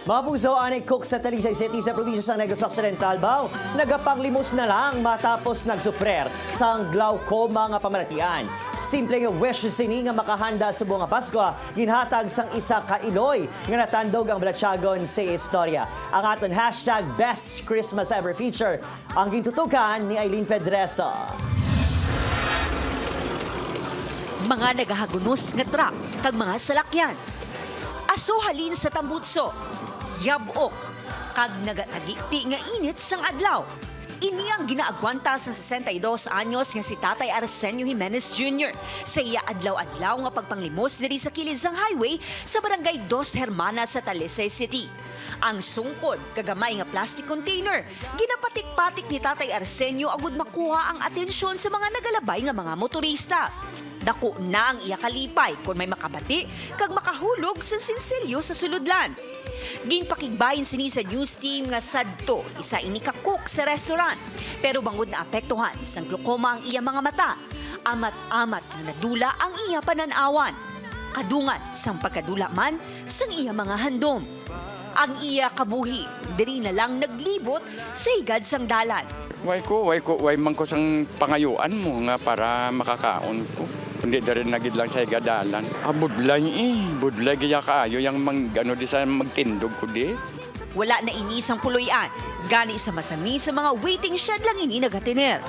Mga puso, anay cook sa Talisay City sa probinsya sa Negros Occidental, Bao, nagapanglimos na lang matapos nagsuprer sa glaucoma nga pamalatian. Simple nga wish sini nga makahanda sa buong Pasko, ginhatag sang isa ka iloy nga natandog ang Blatchagon sa istorya. Ang aton hashtag Best Christmas Ever feature ang gintutukan ni Eileen Pedreso. mga nagahagunos nga truck kag mga salakyan. Aso halin sa tambutso, yabok, kag nagatagiti nga init sang adlaw. Ini ang ginaagwanta sa 62 anyos nga si Tatay Arsenio Jimenez Jr. sa iya adlaw-adlaw nga pagpanglimos diri sa kilid sang highway sa barangay Dos Hermanas sa Talisay City. Ang sungkod, kagamay nga plastic container, ginapatik-patik ni Tatay Arsenio agud makuha ang atensyon sa mga nagalabay nga mga motorista. Dako na ang iya kalipay kung may makabati kag makahulog sa sinsilyo sa suludlan. Ginpakigbayin sini sa news team nga sadto isa ini ka cook sa restaurant pero bangod na apektuhan sang glaucoma ang iya mga mata. Amat-amat na nadula ang iya pananawan. Kadungan sang pagkadula man sang iya mga handom. Ang iya kabuhi diri na lang naglibot sa higad sang dalan. Way ko, way ko, way man ko sang pangayuan mo nga para makakaon ko. Kundi da rin nagid lang sa igadalan. Ah, budlay eh. Budlay gaya kaayo yung mang, ano, di sa magtindog ko di. Wala na inisang puloyan. Gani sa masami sa mga waiting shed lang ini nagatiner.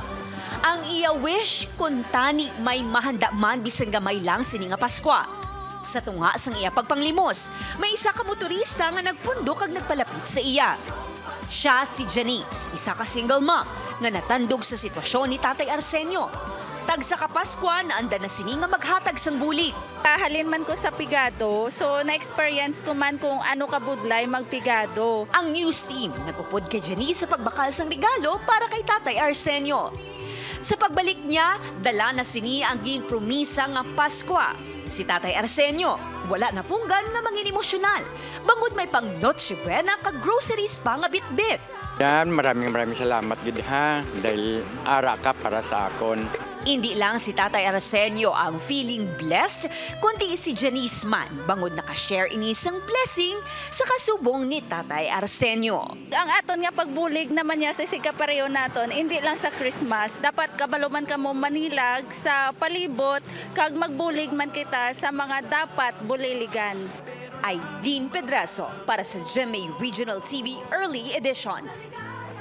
Ang iya wish kung tani may mahanda man bisan gamay lang sini nga Paskwa. Sa tunga sang iya pagpanglimos, may isa ka motorista nga nagpundo kag nagpalapit sa iya. Siya si Janice, isa ka single mom nga natandog sa sitwasyon ni Tatay Arsenio. Tag sa kapaskwa na anda na sini nga maghatag sang bulik. Kahalin man ko sa pigado, so na-experience ko man kung ano kabudlay magpigado. Ang news team nagupod kay Janice sa pagbakal sang regalo para kay Tatay Arsenio. Sa pagbalik niya, dala na sini ang ginpromisa nga Paskwa. Si Tatay Arsenio, wala na punggan nga mangin emosyonal. Bangod may pang Noche Buena kag groceries pa nga bit-bit. Yan, maraming maraming salamat gid ha. Dahil ara ka para sa akon. Hindi lang si Tatay Arsenio ang feeling blessed, kundi si Janice man bangod nakashare ini isang blessing sa kasubong ni Tatay Arsenio. Ang aton nga pagbulig naman niya sa sikapareho naton, hindi lang sa Christmas. Dapat kabaluman ka mo manilag sa palibot, kag magbulig man kita sa mga dapat buliligan. Aileen Pedraso para sa GMA Regional TV Early Edition.